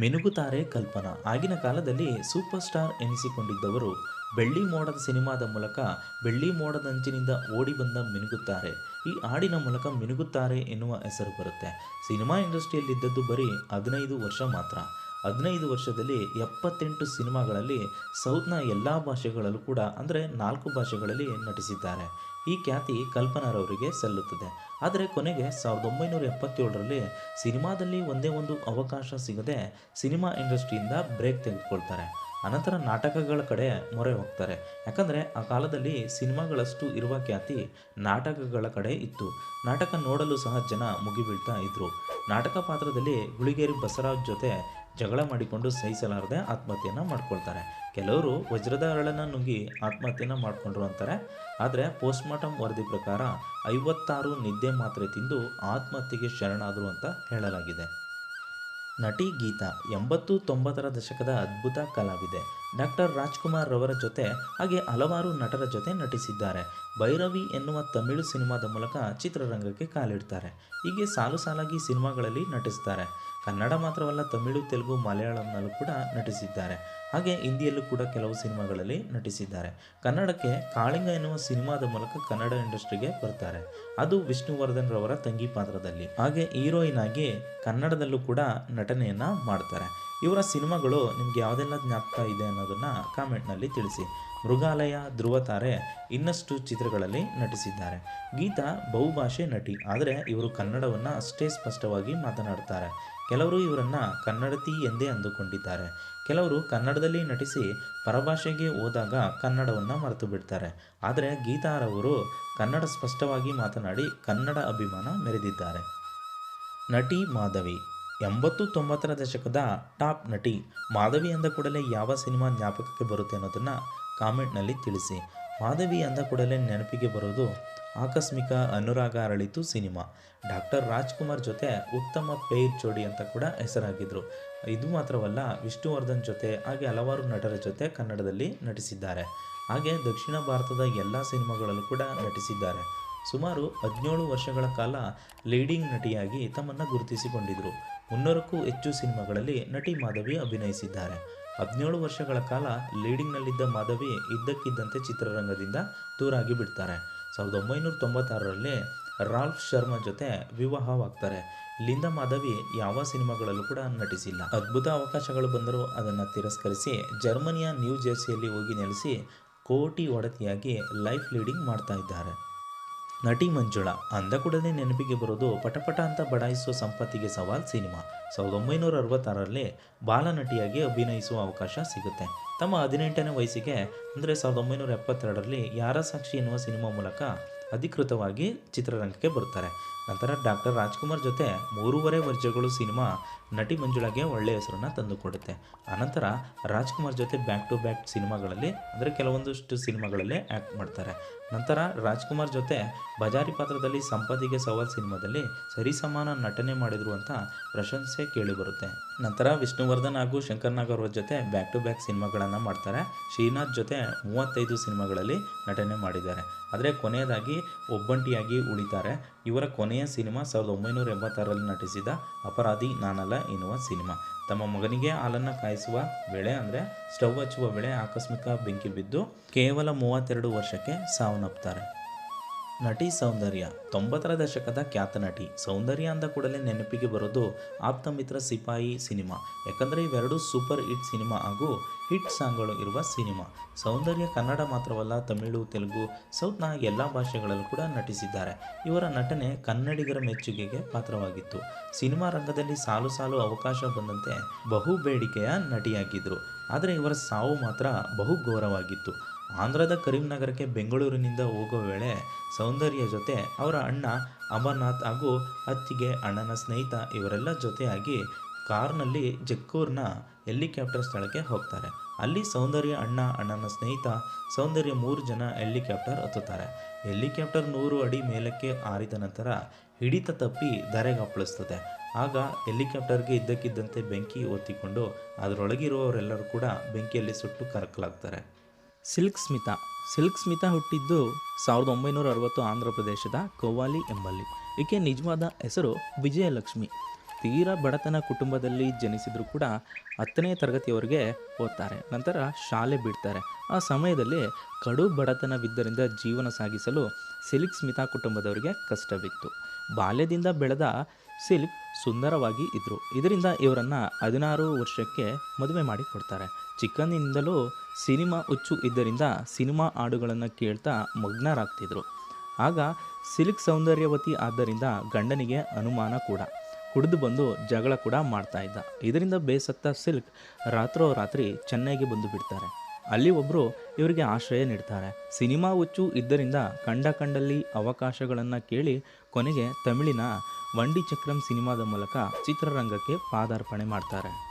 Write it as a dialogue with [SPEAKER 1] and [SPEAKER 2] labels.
[SPEAKER 1] ಮಿನುಗುತ್ತಾರೆ ಕಲ್ಪನಾ. ಆಗಿನ ಕಾಲದಲ್ಲಿ super star ಎನಿಸಿಕೊಂಡಿದ್ದವರು ಬೆಳ್ಳಿ ಮೋಡದ ಸಿನಿಮಾದ ಮೂಲಕ ಬೆಳ್ಳಿ ಮೋಡದಂಚಿನಿಂದ ಓಡಿ ಬಂದ ಮಿನುಗುತ್ತಾರೆ. ಈ ಹಾಡಿನ ಮೂಲಕ ಮಿನುಗುತ್ತಾರೆ ಎನ್ನುವ ಹೆಸರು ಬರುತ್ತೆ. ಸಿನಿಮಾ ಇಂಡಸ್ಟ್ರಿಯಲ್ಲಿದ್ದದ್ದು ಬರೀ ಹದಿನೈದು ವರ್ಷ ಮಾತ್ರ. ಹದಿನೈದು ವರ್ಷದಲ್ಲಿ ಎಪ್ಪತ್ತೆಂಟು ಸಿನಿಮಾಗಳಲ್ಲಿ ಸೌತ್ನ ಎಲ್ಲ ಭಾಷೆಗಳಲ್ಲೂ ಕೂಡ, ಅಂದರೆ ನಾಲ್ಕು ಭಾಷೆಗಳಲ್ಲಿ ನಟಿಸಿದ್ದಾರೆ. ಈ ಖ್ಯಾತಿ ಕಲ್ಪನಾರವರಿಗೆ ಸಲ್ಲುತ್ತದೆ. ಆದರೆ ಕೊನೆಗೆ ಸಾವಿರದ ಒಂಬೈನೂರ ಎಪ್ಪತ್ತೇಳರಲ್ಲಿ ಸಿನಿಮಾದಲ್ಲಿ ಒಂದೇ ಒಂದು ಅವಕಾಶ ಸಿಗದೆ ಸಿನಿಮಾ ಇಂಡಸ್ಟ್ರಿಯಿಂದ ಬ್ರೇಕ್ ತೆಗೆದುಕೊಳ್ತಾರೆ. ಅನಂತರ ನಾಟಕಗಳ ಕಡೆ ಮೊರೆ ಹೋಗ್ತಾರೆ. ಯಾಕಂದರೆ ಆ ಕಾಲದಲ್ಲಿ ಸಿನಿಮಾಗಳಷ್ಟು ಇರುವ ಖ್ಯಾತಿ ನಾಟಕಗಳ ಕಡೆ ಇತ್ತು. ನಾಟಕ ನೋಡಲು ಸಹ ಜನ ಮುಗಿಬೀಳ್ತಾ ಇದ್ರು. ನಾಟಕ ಪಾತ್ರದಲ್ಲಿ ಗುಳಿಗೇರಿ ಬಸವರಾಜ್ ಜೊತೆ ಜಗಳ ಮಾಡಿಕೊಂಡು ಸಹಿಸಲಾರದೆ ಆತ್ಮಹತ್ಯೆಯನ್ನು ಮಾಡ್ಕೊಳ್ತಾರೆ. ಕೆಲವರು ವಜ್ರದ ಅರಳನ್ನು ನುಗ್ಗಿ ಆತ್ಮಹತ್ಯೆಯನ್ನು ಮಾಡಿಕೊಂಡ್ರು ಅಂತಾರೆ. ಆದರೆ ಪೋಸ್ಟ್ಮಾರ್ಟಮ್ ವರದಿ ಪ್ರಕಾರ ಐವತ್ತಾರು ನಿದ್ದೆ ಮಾತ್ರೆ ತಿಂದು ಆತ್ಮಹತ್ಯೆಗೆ ಶರಣಾದರು ಅಂತ ಹೇಳಲಾಗಿದೆ. ನಟಿ ಗೀತಾ ಎಂಬತ್ತು ತೊಂಬತ್ತರ ದಶಕದ ಅದ್ಭುತ ಕಲಾವಿದೆ. ಡಾಕ್ಟರ್ ರಾಜ್ಕುಮಾರ್ ರವರ ಜೊತೆ ಹಾಗೆ ಹಲವಾರು ನಟರ ಜೊತೆ ನಟಿಸಿದ್ದಾರೆ. ಭೈರವಿ ಎನ್ನುವ ತಮಿಳು ಸಿನಿಮಾದ ಮೂಲಕ ಚಿತ್ರರಂಗಕ್ಕೆ ಕಾಲಿಡ್ತಾರೆ. ಹೀಗೆ ಸಾಲು ಸಾಲಾಗಿ ಸಿನಿಮಾಗಳಲ್ಲಿ ನಟಿಸ್ತಾರೆ. ಕನ್ನಡ ಮಾತ್ರವಲ್ಲ, ತಮಿಳು, ತೆಲುಗು, ಮಲಯಾಳಂನಲ್ಲೂ ಕೂಡ ನಟಿಸಿದ್ದಾರೆ. ಹಾಗೆ ಹಿಂದಿಯಲ್ಲೂ ಕೂಡ ಕೆಲವು ಸಿನಿಮಾಗಳಲ್ಲಿ ನಟಿಸಿದ್ದಾರೆ. ಕನ್ನಡಕ್ಕೆ ಕಾಳಿಂಗ ಎನ್ನುವ ಸಿನಿಮಾದ ಮೂಲಕ ಕನ್ನಡ ಇಂಡಸ್ಟ್ರಿಗೆ ಬರ್ತಾರೆ. ಅದು ವಿಷ್ಣುವರ್ಧನ್ ರವರ ತಂಗಿ ಪಾತ್ರದಲ್ಲಿ. ಹಾಗೆ ಹೀರೋಯಿನ್ ಆಗಿ ಕನ್ನಡದಲ್ಲೂ ಕೂಡ ನಟನೆಯನ್ನು ಮಾಡ್ತಾರೆ. ಇವರ ಸಿನಿಮಾಗಳು ನಿಮ್ಗೆ ಯಾವುದೆಲ್ಲ ಜ್ಞಾಪಕ ಇದೆ ಅನ್ನೋದನ್ನು ಕಾಮೆಂಟ್ನಲ್ಲಿ ತಿಳಿಸಿ. ಮೃಗಾಲಯ, ಧ್ರುವತಾರೆ ಇನ್ನಷ್ಟು ಚಿತ್ರಗಳಲ್ಲಿ ನಟಿಸಿದ್ದಾರೆ. ಗೀತಾ ಬಹುಭಾಷೆ ನಟಿ. ಆದರೆ ಇವರು ಕನ್ನಡವನ್ನು ಅಷ್ಟೇ ಸ್ಪಷ್ಟವಾಗಿ ಮಾತನಾಡ್ತಾರೆ. ಕೆಲವರು ಇವರನ್ನು ಕನ್ನಡತಿ ಎಂದೇ ಅಂದುಕೊಂಡಿದ್ದಾರೆ. ಕೆಲವರು ಕನ್ನಡದಲ್ಲಿ ನಟಿಸಿ ಪರಭಾಷೆಗೆ ಹೋದಾಗ ಕನ್ನಡವನ್ನು ಮರೆತು ಬಿಡ್ತಾರೆ. ಆದರೆ ಗೀತಾರವರು ಕನ್ನಡ ಸ್ಪಷ್ಟವಾಗಿ ಮಾತನಾಡಿ ಕನ್ನಡ ಅಭಿಮಾನ ಮೆರೆದಿದ್ದಾರೆ. ನಟಿ ಮಾಧವಿ, ಎಂಬತ್ತು ತೊಂಬತ್ತರ ದಶಕದ ಟಾಪ್ ನಟಿ. ಮಾಧವಿ ಅಂದ ಕೂಡಲೇ ಯಾವ ಸಿನಿಮಾ ಜ್ಞಾಪಕಕ್ಕೆ ಬರುತ್ತೆ ಅನ್ನೋದನ್ನು ಕಾಮೆಂಟ್ನಲ್ಲಿ ತಿಳಿಸಿ. ಮಾಧವಿ ಅಂದ ಕೂಡಲೇ ನೆನಪಿಗೆ ಬರೋದು ಆಕಸ್ಮಿಕ ಅನುರಾಗ ಅರಳಿತು ಸಿನಿಮಾ. ಡಾಕ್ಟರ್ ರಾಜ್ಕುಮಾರ್ ಜೊತೆ ಉತ್ತಮ ಪೇರ್ ಜೋಡಿ ಅಂತ ಕೂಡ ಹೆಸರಾಗಿದ್ದರು ಇದು ಮಾತ್ರವಲ್ಲ, ವಿಷ್ಣುವರ್ಧನ್ ಜೊತೆ ಹಾಗೆ ಹಲವಾರು ನಟರ ಜೊತೆ ಕನ್ನಡದಲ್ಲಿ ನಟಿಸಿದ್ದಾರೆ. ಹಾಗೆ ದಕ್ಷಿಣ ಭಾರತದ ಎಲ್ಲ ಸಿನಿಮಾಗಳಲ್ಲೂ ಕೂಡ ನಟಿಸಿದ್ದಾರೆ. ಸುಮಾರು ಹದಿನೇಳು ವರ್ಷಗಳ ಕಾಲ ಲೀಡಿಂಗ್ ನಟಿಯಾಗಿ ತಮ್ಮನ್ನು ಗುರುತಿಸಿಕೊಂಡಿದ್ದರು ಮುನ್ನೂರಕ್ಕೂ ಹೆಚ್ಚು ಸಿನಿಮಾಗಳಲ್ಲಿ ನಟಿ ಮಾಧವಿ ಅಭಿನಯಿಸಿದ್ದಾರೆ. ಹದಿನೇಳು ವರ್ಷಗಳ ಕಾಲ ಲೀಡಿಂಗ್ನಲ್ಲಿದ್ದ ಮಾಧವಿ ಇದ್ದಕ್ಕಿದ್ದಂತೆ ಚಿತ್ರರಂಗದಿಂದ ದೂರಾಗಿ ಬಿಡ್ತಾರೆ. ಸಾವಿರದ ಒಂಬೈನೂರ ತೊಂಬತ್ತಾರರಲ್ಲಿ ರಾಲ್ಫ್ ಶರ್ಮಾ ಜೊತೆ ವಿವಾಹವಾಗ್ತಾರೆ. ಇಲ್ಲಿಂದ ಮಾಧವಿ ಯಾವ ಸಿನಿಮಾಗಳಲ್ಲೂ ಕೂಡ ನಟಿಸಿಲ್ಲ. ಅದ್ಭುತ ಅವಕಾಶಗಳು ಬಂದರೂ ಅದನ್ನು ತಿರಸ್ಕರಿಸಿ ಜರ್ಮನಿಯ ನ್ಯೂ ಜೆರ್ಸಿಯಲ್ಲಿ ಹೋಗಿ ನೆಲೆಸಿ ಕೋಟಿ ಒಡತಿಯಾಗಿ ಲೈಫ್ ಲೀಡಿಂಗ್ ಮಾಡ್ತಾ ಇದ್ದಾರೆ. ನಟಿ ಮಂಜುಳಾ, ಅಂದ ಕೂಡಲೇ ನೆನಪಿಗೆ ಬರೋದು ಪಟಪಟ ಅಂತ ಬಡಾಯಿಸುವ ಸಂಪತ್ತಿಗೆ ಸವಾಲ್ ಸಿನಿಮಾ. ಸಾವಿರದ ಒಂಬೈನೂರ ಅರವತ್ತಾರರಲ್ಲಿ ಬಾಲನಟಿಯಾಗಿ ಅಭಿನಯಿಸುವ ಅವಕಾಶ ಸಿಗುತ್ತೆ. ತಮ್ಮ ಹದಿನೆಂಟನೇ ವಯಸ್ಸಿಗೆ, ಅಂದರೆ ಸಾವಿರದ ಒಂಬೈನೂರ ಎಪ್ಪತ್ತೆರಡರಲ್ಲಿ ಯಾರ ಸಾಕ್ಷಿ ಎನ್ನುವ ಸಿನಿಮಾ ಮೂಲಕ ಅಧಿಕೃತವಾಗಿ ಚಿತ್ರರಂಗಕ್ಕೆ ಬರ್ತಾರೆ ನಂತರ ಡಾಕ್ಟರ್ ರಾಜ್ಕುಮಾರ್ ಜೊತೆ ಮೂರುವರೆ ವರ್ಷಗಳು ಸಿನಿಮಾ ನಟಿ ಮಂಜುಳಾಗೆ ಒಳ್ಳೆಯ ಹೆಸರನ್ನು ತಂದುಕೊಡುತ್ತೆ. ಆನಂತರ ರಾಜ್ಕುಮಾರ್ ಜೊತೆ ಬ್ಯಾಕ್ ಟು ಬ್ಯಾಕ್ ಸಿನಿಮಾಗಳಲ್ಲಿ, ಅಂದರೆ ಕೆಲವೊಂದಷ್ಟು ಸಿನಿಮಾಗಳಲ್ಲಿ ಆ್ಯಕ್ಟ್ ಮಾಡ್ತಾರೆ. ನಂತರ ರಾಜ್ಕುಮಾರ್ ಜೊತೆ ಬಜಾರಿ ಪಾತ್ರದಲ್ಲಿ ಸಂಪತ್ತಿಗೆ ಸವಾಲ್ ಸಿನಿಮಾದಲ್ಲಿ ಸರಿಸಮಾನ ನಟನೆ ಮಾಡಿದ್ರು ಅಂತ ಪ್ರಶಂಸೆ ಕೇಳಿಬರುತ್ತೆ. ನಂತರ ವಿಷ್ಣುವರ್ಧನ್ ಹಾಗೂ ಶಂಕರ್ ನಾಗ್ ಅವರ ಜೊತೆ ಬ್ಯಾಕ್ ಟು ಬ್ಯಾಕ್ ಸಿನಿಮಾಗಳನ್ನು ಮಾಡ್ತಾರೆ. ಶ್ರೀನಾಥ್ ಜೊತೆ ಮೂವತ್ತೈದು ಸಿನಿಮಾಗಳಲ್ಲಿ ನಟನೆ ಮಾಡಿದ್ದಾರೆ. ಆದರೆ ಕೊನೆಯದಾಗಿ ಒಬ್ಬಂಟಿಯಾಗಿ ಉಳಿತಾರೆ. ಇವರ ಕೊನೆಯ ಸಿನಿಮಾ ಸಾವಿರದ ಒಂಬೈನೂರ ಎಂಬತ್ತಾರರಲ್ಲಿ ನಟಿಸಿದ ಅಪರಾಧಿ ನಾನಲ್ಲ ಎನ್ನುವ ಸಿನಿಮಾ. ತಮ್ಮ ಮಗನಿಗೆ ಹಾಲನ್ನು ಕಾಯಿಸುವ ವೇಳೆ ಅಂದರೆ ಸ್ಟವ್ ಹಚ್ಚುವ ವೇಳೆ ಆಕಸ್ಮಿಕ ಬೆಂಕಿ ಬಿದ್ದು ಕೇವಲ ಮೂವತ್ತೆರಡು ವರ್ಷಕ್ಕೆ ಸಾವನ್ನಪ್ತಾರೆ. ನಟಿ ಸೌಂದರ್ಯ. ತೊಂಬತ್ತರ ದಶಕದ ಖ್ಯಾತ ನಟಿ. ಸೌಂದರ್ಯ ಅಂದ ಕೂಡಲೇ ನೆನಪಿಗೆ ಬರೋದು ಆಪ್ತ ಮಿತ್ರ ಸಿಪಾಯಿ ಸಿನಿಮಾ. ಯಾಕಂದರೆ ಇವೆರಡು ಸೂಪರ್ ಹಿಟ್ ಸಿನಿಮಾ ಹಾಗೂ ಹಿಟ್ ಸಾಂಗ್ಗಳು ಇರುವ ಸಿನಿಮಾ. ಸೌಂದರ್ಯ ಕನ್ನಡ ಮಾತ್ರವಲ್ಲ, ತಮಿಳು, ತೆಲುಗು, ಸೌತ್ನ ಎಲ್ಲ ಭಾಷೆಗಳಲ್ಲೂ ಕೂಡ ನಟಿಸಿದ್ದಾರೆ. ಇವರ ನಟನೆ ಕನ್ನಡಿಗರ ಮೆಚ್ಚುಗೆಗೆ ಪಾತ್ರವಾಗಿತ್ತು. ಸಿನಿಮಾ ರಂಗದಲ್ಲಿ ಸಾಲು ಸಾಲು ಅವಕಾಶ ಬಂದಂತೆ ಬಹು ಬೇಡಿಕೆಯ ನಟಿಯಾಗಿದ್ದರು ಆದರೆ ಇವರ ಸಾವು ಮಾತ್ರ ಬಹು ಘೋರವಾಗಿತ್ತು ಆಂಧ್ರದ ಕರೀಂನಗರಕ್ಕೆ ಬೆಂಗಳೂರಿನಿಂದ ಹೋಗೋ ವೇಳೆ ಸೌಂದರ್ಯ ಜೊತೆ ಅವರ ಅಣ್ಣ ಅಮರನಾಥ್ ಹಾಗೂ ಅತ್ತಿಗೆ ಅಣ್ಣನ ಸ್ನೇಹಿತ ಇವರೆಲ್ಲ ಜೊತೆಯಾಗಿ ಕಾರ್ನಲ್ಲಿ ಜಕ್ಕೂರ್ನ ಹೆಲಿಕಾಪ್ಟರ್ ಸ್ಥಳಕ್ಕೆ ಹೋಗ್ತಾರೆ. ಅಲ್ಲಿ ಸೌಂದರ್ಯ ಅಣ್ಣ, ಅಣ್ಣನ ಸ್ನೇಹಿತ, ಸೌಂದರ್ಯ ಮೂರು ಜನ ಹೆಲಿಕಾಪ್ಟರ್ ಹತ್ತುತ್ತಾರೆ. ಹೆಲಿಕಾಪ್ಟರ್ ನೂರು ಅಡಿ ಮೇಲಕ್ಕೆ ಹಾರಿದ ನಂತರ ಹಿಡಿತ ತಪ್ಪಿ ಧರೆಗಪ್ಪಳಿಸ್ತದೆ ಆಗ ಹೆಲಿಕಾಪ್ಟರ್ಗೆ ಇದ್ದಕ್ಕಿದ್ದಂತೆ ಬೆಂಕಿ ಒತ್ತಿಕೊಂಡು ಅದರೊಳಗಿರುವವರೆಲ್ಲರೂ ಕೂಡ ಬೆಂಕಿಯಲ್ಲಿ ಸುಟ್ಟು ಕರಕಲಾಗ್ತಾರೆ. ಸಿಲ್ಕ್ ಸ್ಮಿತಾ ಸಿಲ್ಕ್ ಸ್ಮಿತಾ ಹುಟ್ಟಿದ್ದು ಸಾವಿರದ ಒಂಬೈನೂರ ಅರವತ್ತು ಆಂಧ್ರ ಪ್ರದೇಶದ ಕೋವಾಲಿ ಎಂಬಲ್ಲಿ. ಈಕೆ ನಿಜವಾದ ಹೆಸರು ವಿಜಯಲಕ್ಷ್ಮಿ. ತೀರಾ ಬಡತನ ಕುಟುಂಬದಲ್ಲಿ ಜನಿಸಿದರೂ ಕೂಡ ಹತ್ತನೇ ತರಗತಿಯವರೆಗೆ ಓದ್ತಾರೆ. ನಂತರ ಶಾಲೆ ಬಿಡ್ತಾರೆ. ಆ ಸಮಯದಲ್ಲಿ ಕಡು ಬಡತನವಿದ್ದರಿಂದ ಜೀವನ ಸಾಗಿಸಲು ಸಿಲ್ಕ್ ಸ್ಮಿತಾ ಕುಟುಂಬದವರಿಗೆ ಕಷ್ಟವಿತ್ತು. ಬಾಲ್ಯದಿಂದ ಬೆಳೆದ ಸಿಲ್ಕ್ ಸುಂದರವಾಗಿ ಇದ್ದರು ಇದರಿಂದ ಇವರನ್ನು ಹದಿನಾರು ವರ್ಷಕ್ಕೆ ಮದುವೆ ಮಾಡಿ ಕೊಡ್ತಾರೆ. ಚಿಕ್ಕಂದಿನಿಂದಲೂ ಸಿನಿಮಾ ಹುಚ್ಚು ಇದ್ದರಿಂದ ಸಿನಿಮಾ ಹಾಡುಗಳನ್ನು ಕೇಳ್ತಾ ಮಗ್ನರಾಗ್ತಿದ್ರು. ಆಗ ಸಿಲ್ಕ್ ಸೌಂದರ್ಯವತಿ ಆದ್ದರಿಂದ ಗಂಡನಿಗೆ ಅನುಮಾನ ಕೂಡ. ಕುಡಿದು ಬಂದು ಜಗಳ ಕೂಡ ಮಾಡ್ತಾ ಇದ್ದ. ಇದರಿಂದ ಬೇಸತ್ತ ಸಿಲ್ಕ್ ರಾತ್ರೋರಾತ್ರಿ ಚೆನ್ನೈಗೆ ಬಂದು ಬಿಡ್ತಾರೆ. ಅಲ್ಲಿ ಒಬ್ಬರು ಇವರಿಗೆ ಆಶ್ರಯ ನೀಡ್ತಾರೆ. ಸಿನಿಮಾ ಹುಚ್ಚು ಇದ್ದರಿಂದ ಕಂಡ ಕಂಡಲ್ಲಿ ಅವಕಾಶಗಳನ್ನು ಕೇಳಿ ಕೊನೆಗೆ ತಮಿಳಿನ ವಂಡಿ ಚಕ್ರಂ ಸಿನಿಮಾದ ಮೂಲಕ ಚಿತ್ರರಂಗಕ್ಕೆ ಪಾದಾರ್ಪಣೆ ಮಾಡ್ತಾರೆ.